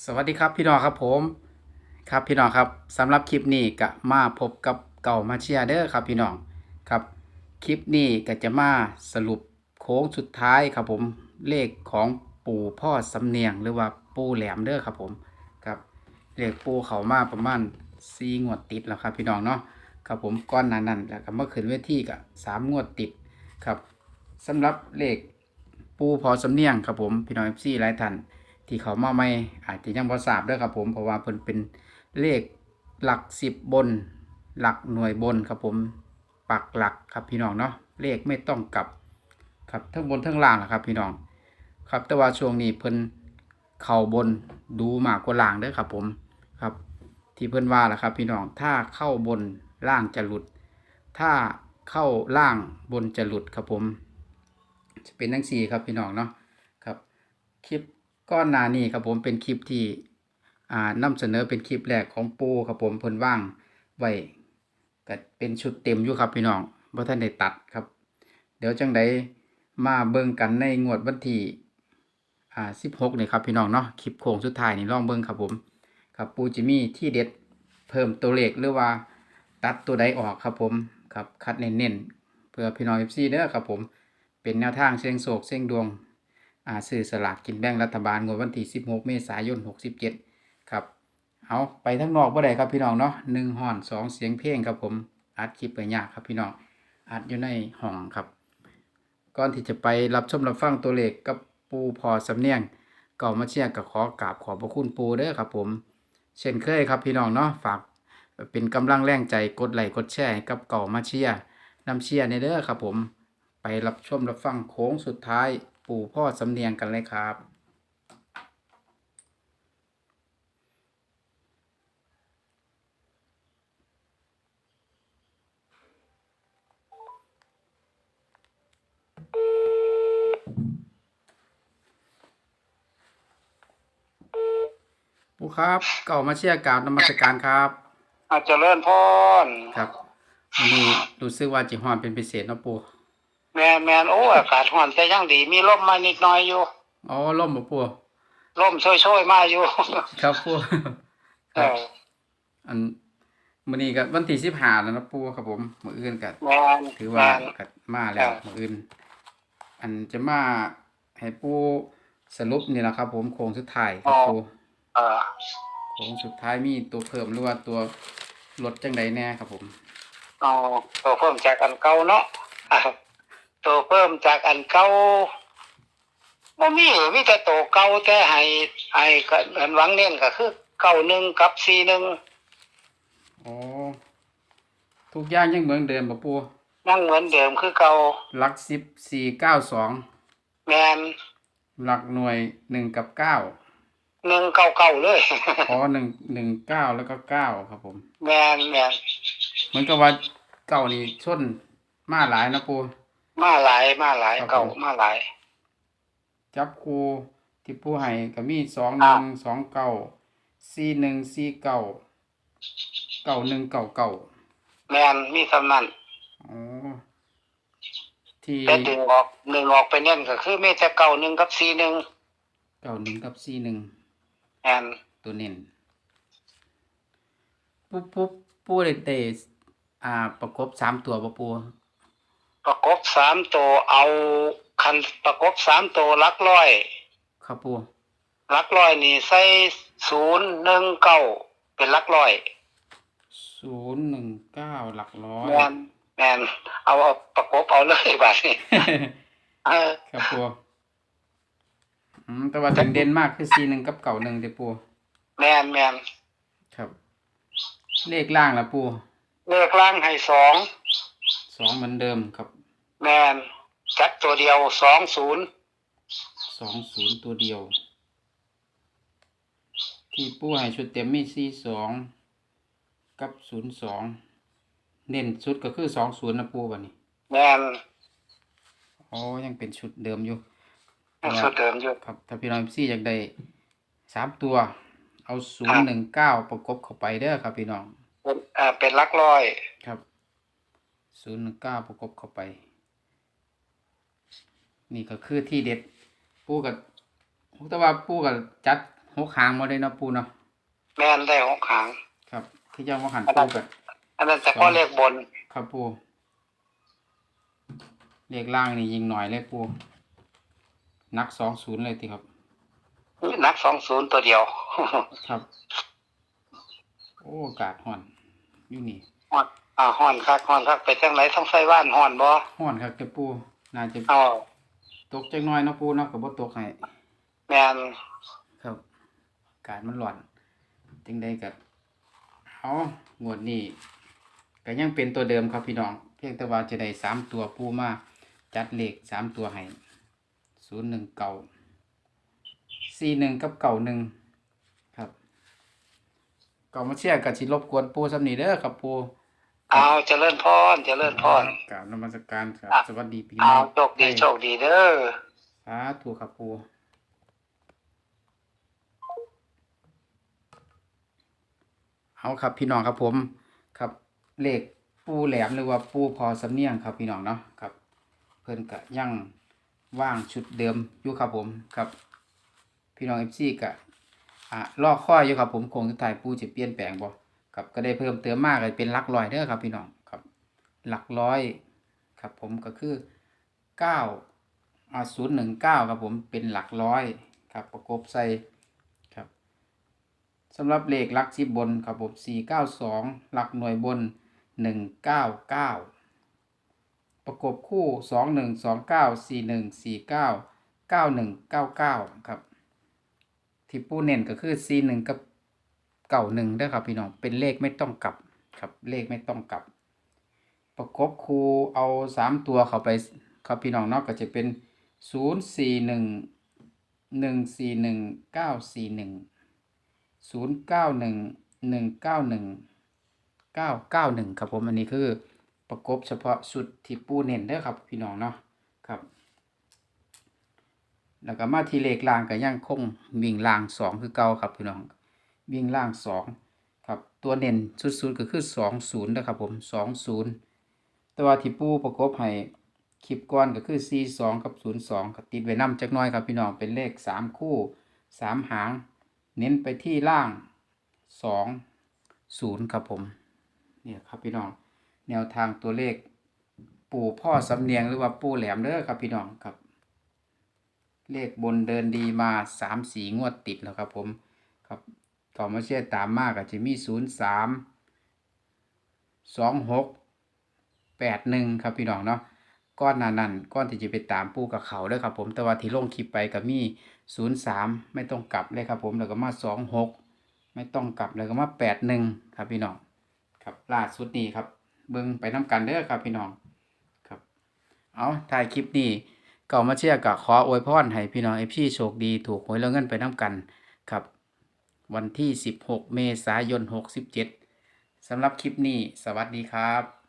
สวัสดีครับพี่น้องครับผมครับพี่น้องครับสำหรับคลิปนี้ก็มาพบกับเก่ามาเชียเด้อครับพี่น้องครับคลิปนี้ก็จะมาสรุปโค้งสุดท้ายครับผมเลขของปู่พ่อสำเนียงหรือว่าปู่แหลมเด้อครับผมครับเลขปู่เขามาประมาณซีงวดติดแล้วครับพี่น้องเนาะครับผมก้อนนั้นนั่นแล้วก็เมื่อคืนเวทีก็สามงวดติดครับสำหรับเลขปู่พอสำเนียงครับผมพี่น้องเอฟซีหลายท่าน ที่เขามาไม่อาจจะยังพอทราบด้วยครับผมเพราะว่าเพิ่นเป็นเลขหลักสิบบน หลักหน่วยบนครับผมปักหลักครับพี่น้องเนาะเลขไม่ต้องกลับครับทั้งบนทั้งล่างนะครับพี่น้อง ครับแต่ว่าช่วงนี้เพิ่นเข่าบนดูมากกว่าล่างเด้อครับผมครับ ที่เพิ่นว่าล่ะครับพี่น้องถ้าเข้าบนล่างจะหลุด ถ้าเข้าล่างบนจะหลุดครับผม จะเป็นทั้งสี่ครับพี่น้องเนาะครับคลิป ก้อนหนานี้ครับผมเป็นคลิปที่อ่านำเสนอเป็นคลิปแรกของปูครับผมเพิ่นว่างไว้ก็เป็นชุดเต็มอยู่ครับพี่น้องบ่ท่านได้ตัดครับ เดี๋ยวจังใดมาเบิ่งกันในงวดวันที่อ่า16นี่ครับพี่น้องเนาะคลิปโค้งสุดท้ายนี่ลองเบิ่งครับผมครับปูจิมีที่เด็ดเพิ่มตัวเลขหรือว่าตัดตัวใดออกครับผมครับคัดเน้นๆเพื่อพี่น้อง FC เด้อครับผมเป็นแนวทางเสียงโศกเสียงดวง ซื้อสลากกินแบ่งรัฐบาลงวดวันที่ 16 เมษายน 67 ครับ เอาไปทั้งนอกบ่ได้ครับพี่น้องเนาะหนึ่งห่อนสองเสียงเพลงครับผมอัดคลิปไปยากครับพี่น้องอัดอยู่ในห้องครับ ก่อนที่จะไปรับชมรับฟังตัวเลขกับปูพอสำเนียงก็มาเชียร์กับขอกราบขอบพระคุณปูเด้อครับผม เช่นเคยครับพี่น้องเนาะฝากเป็นกำลังแรงใจกดไลค์กดแชร์กับเก่ามาเชียร์นำเชียร์ในเด้อครับผม ไปรับชมรับฟังโค้งสุดท้าย ปู่พ่อสำเนียงกันเลยครับ ปู่ครับเก่ามาเชียร์กราบนมัสการครับ อาจจะเลื่อนพรครับวันนี้รู้สึกว่าจิฮอนเป็นพิเศษเนาะปู่ แมนแมนโอ้อากาศร้อนแต่ยังดี มีลมมานิดหน่อยอยู่อ๋อล่มบ่ปู่ลมช่วยๆมาอยู่ครับปู่เอครับ ออันมื้อนี้ก็วันที่15แล้วเนาะปู่ครับผมมื้ออื่นก็ แมนถือแมว่านก็มาแล้วครับ มื้ออื่น อันจะมาให้ปู่สรุปนี่แหละครับ ผมโค้งสุดท้ายครับปู่เออโค้งสุดท้ายมีตัวเพิ่มหรือว่าตัวลดจังใดแน่ครับผม เอาตัวเพิ่มจากอันเก่าเนาะอะ ตัวเพิ่มจากอันเก่าบ่มีมีแต่ตัวเก่าแต่ให้ให้ก็อันหวังเน้นก็คือเก้าหนึ่งกับสี่หนึ่งอ๋อทุกอย่างยังเหมือนเดิมบ่ปู่ยังเหมือนเดิมคือเก่าหลักสิบสี่เก้าสองแมนหลักหน่วยหนึ่งกับเก้าหนึ่งเก้าเก้าเลยอ๋อหนึ่งหนึ่งเก้าแล้วก็เก้าครับผม แมนแมนเหมือนกับว่าเก้านี่ชนมาหลายนะปู มาหลายมาหลายครับเก่าผมมาหลาย จับคูที่ปูให้ก็มีสองหนึ่งสองเก้าสี่หนึ่งสี่เก้าเก้าหนึ่งเก้าเก้าแมนมีสำนันอ๋อที่แต่ดึงออกหนึ่งออกไปเน่นก็คือมีแต่เก่าหนึ่งกับสี่หนึ่งเก้าหนึ่งกับสี่หนึ่งแมนตัวเน้นปูปูปูเลยเตะอ่าประกบสามตัวปะปู ประกบสามตัวเอาคันประกบสามตัวลักร้อยครับปูลักร้อยนี่ใส่ศูนย์หนึ่งเก้าเป็นลักร้อยศูนย์หนึ่งเก้าหลักร้อยแมนแมนเอาเอาประกบเอาเลยบาดนี้เออครับปูอืมแต่ว่าถึงเด่นมากคือสี่หนึ่งกับเก่าหนึ่งเด้อปูแมนแมนครับ เลขล่างละปูเลือกล่างให้สอง สองเหมือนเดิมครับ แมนจัดตัวเดียวสองศูนย์สองศูนย์ตัวเดียว ที่ปูให้ชุดเต็มมีสี่สองกับศูนย์สองเน้นชุดก็คือสองศูนย์นะปูวันนี้แมนอ๋อยังเป็นชุดเดิมอยู่ยังสุดเดิมอยู่ครับถ้าพี่น้องซี่อยากได้สามตัว เอาศูนย์หนึ่งเก้าประกบเข้าไปเด้อครับพี่น้อง เป็นอ่าเป็นลักร้อยครับ ศูนย์หนึ่งเก้าประกบเข้าไป นี่ก็คือที่เด็ด ปูกับแต่ว่าปูกับจัดหกหางมาเลยเนาะปูเนาะแม่นได้หกหาง ครับที่ยังว่าหันอันนั้ปูนกับอันนั้นแต่พอเลขบน ครับปูเลขล่างนี่ยิงหน่อยเลยปูนักสองศูนย์เลยทีครับนักสองศูนย์ตัวเดียว ครับ โอ้อากาศห่อน อยู่นี่ฮ้อนอ่าฮ้อนคักฮ้อนคักไปจังไหนต้องใส่บ้านฮ้อนบ่ห่อนครับแต่ปูน่าจะเอาตกจักหน้อยเนาะปูเนาะกับบ่ตกให้แม่นครับอากาศมันร้อนจึงได้กับเอางวดนี้ก็ยังเป็นตัวเดิมครับพี่น้อง เพียงแต่ว่าจะได้สามตัวปูมาจัดเลขสามตัวให้ศูนย์หนึ่งเก่าสี่หนึ่งกับเก่าหนึ่งครับเก่ามาเชียร์กับชิรบกวนปูสำนีเด้อครับปู เอาเจริญพรเจริญพรกราบนมัสการครับอะสวัสดีพี่เอาน้องโชคดีโชคดีเด้อสาธุครับปูเอาครับพี่น้องครับผม ครับเลขปูแหลมหรือว่าปูพอสำเนียงครับพี่น้องเนาะครับ เพิ่นกะยังว่างชุดเดิมอยู่ครับผมครับ พี่น้องเอฟซีกะอะลอกข้ออยู่ครับผมคงสุดท้ายปูจะเปลี่ยนแปลงบ่ ครับก็ได้เพิ่มเติมมากเลยเป็นหลักร้อยเด้อครับพี่น้องครับหลักร้อยครับผมก็คือเก้าอ่าศูนย์หนึ่งเก้าครับผมเป็นหลักร้อยครับประกบใส่ครับสำหรับเลขหลักสิบบนครับผมสี่เก้าสองหลักหน่วยบนหนึ่งเก้าเก้าประกบคู่สองหนึ่งสองเก้าสี่หนึ่งสี่เก้าเก้าหนึ่งเก้าเก้าครับที่ปูเน้นก็คือสี่หนึ่งกับ เก้าหนึ่งด้ครับพี่น้องเป็นเลขไม่ต้องกลับครับเลขไม่ต้องกลับ ประกบคูเอาสามตัวเข้าไปครับพี่น้องเนาะก็จะเป็นศูนย์สี่หนึ่งหนึ่งสี่หนึ่งเก้าสี่หนึ่งศูนย์เก้าหนึ่งหนึ่งเก้าหนึ่งเก้าเก้าหนึ่งครับผมอันนี้คือประกบเฉพาะชุดที่ปูเน้นเด้อครับพี่น้องเนาะครับ แล้วก็มาที่เลขล่างก็ยังคงวิ่งล่างสองคือเก่าครับพี่น้อง วิ่งล่างสองครับตัวเน้นสุดๆก็คือสองศูนย์นะครับผมสองศูนย์ต่ว่าที่ปูประกบให้คลิปก้อนก็คือสี่สองกับศูนย์สองติดไว้นำจักน้อยครับพี่น้องเป็นเลขสามคู่สามหาง เน้นไปที่ล่างสองศูนย์ครับผมเนี่ยครับพี่น้องแนวทางตัวเลข ปู่พ่อสำเนียงหรือว่าปู่แหลมเด้อครับพี่น้องครับ เลขบนเดินดีมาสามสีงวดติดแล้วครับผมครับ ต่อมาเชื่อตามมากอาจะมีศูนย์สามสองหกแปดหนึ่งครับพี่น้องเนาะก้อนหนานั่นก้อนที่จะไปตามปูกับเขาเด้อครับผมแต่ว่าที่ลงคลิปไปก็มีศูนย์สามไม่ต้องกลับเลยครับผมแล้วก็มาสองหกไม่ต้องกลับแล้วก็มาแปดหนึ่งครับพี่น้องครับล่าสุดนี้ครับเบิ่งไปน้ำกันเด้อครับพี่น้องครับเอาถ่ายคลิปนี้เก่ามาเชียร์กับขออวยพรให้พี่น้องเอฟซีโชคดีถูกหวยแล้วเงินไปน้ำกันครับ วันที่ 16 เมษายน 67สำหรับคลิปนี้ สวัสดีครับ